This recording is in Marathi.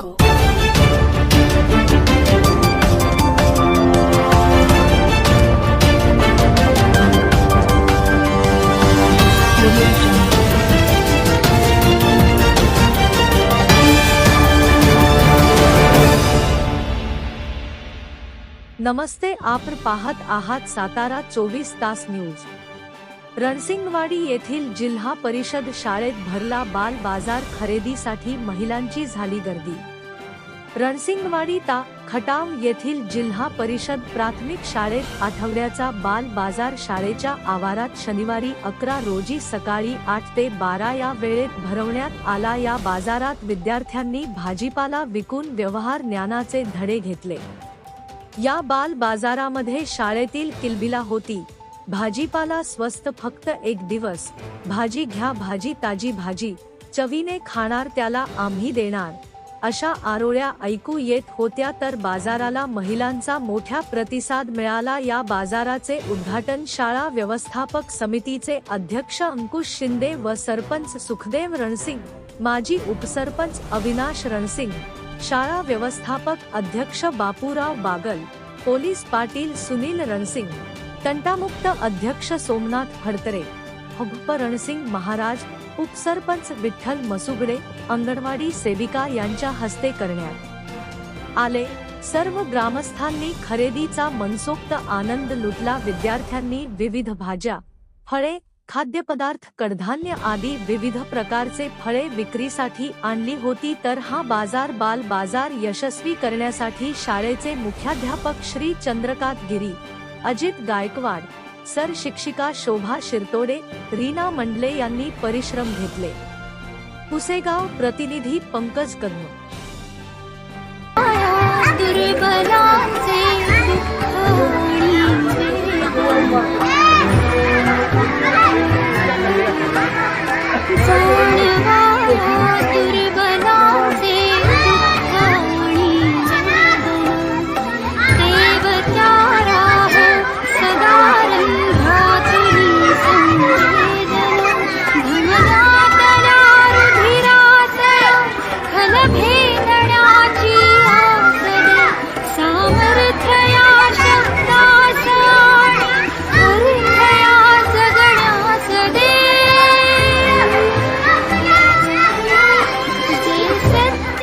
jungle. नमस्ते आपण पाहत आहात सातारा चोवीस तास न्यूज रणसिंगवाडी येथील जिल्हा परिषद शाळेत भरला बाल बाजार खरेदीसाठी महिलांची झाली गर्दी रणसिंगवाडी ता खटाव येथील जिल्हा परिषद प्राथमिक शाळेत आठवड्याचा बाल बाजार शाळेच्या आवारात शनिवारी अकरा रोजी सकाळी आठ ते बारा या वेळेत भरवण्यात आला. या बाजारात विद्यार्थ्यांनी भाजीपाला विकून व्यवहार ज्ञानाचे धडे घेतले. या बाल बाजारामध्ये शाळेतील किलबिला होती. भाजीपाला स्वस्त फक्त एक दिवस. भाजी घ्या भाजी ताजी भाजी. चवीने खाणार त्याला आम्ही देणार. अशा आरोळ्या ऐकू येत होत्या तर बाजाराला महिलांचा मोठ्या प्रतिसाद मिळाला. या बाजाराचे उद्घाटन शाळा व्यवस्थापक समितीचे अध्यक्ष अंकुश शिंदे व सरपंच सुखदेव रणसिंग माजी उपसरपंच अविनाश रणसिंग शाळा व्यवस्थापक अध्यक्ष बापूराव बागल पोलीस पाटील सुनील रणसिंग तंटामुक्त अध्यक्ष सोमनाथ फडतरे हब्ब रणसिंग महाराज उपसरपंच विठ्ठल मसुगडे अंगणवाडी सेविका यांच्या हस्ते करण्यात आले. सर्व ग्रामस्थांनी खरेदीचा मनसोक्त आनंद लुटला. विद्यार्थ्यांनी विविध भाज्या फळे खाद्यपदार्थ कडधान्य आदी विविध प्रकारचे फळे विक्रीसाठी आणली होती. तर हा बाजार बाल बाजार यशस्वी करण्यासाठी शाळेचे मुख्याध्यापक श्री चंद्रकांत गिरी अजित गायकवाड सर शिक्षिका शोभा शिरतोडे रीना मंडले यांनी परिश्रम घेतले. पुसेगाव प्रतिनिधी पंकज कदम.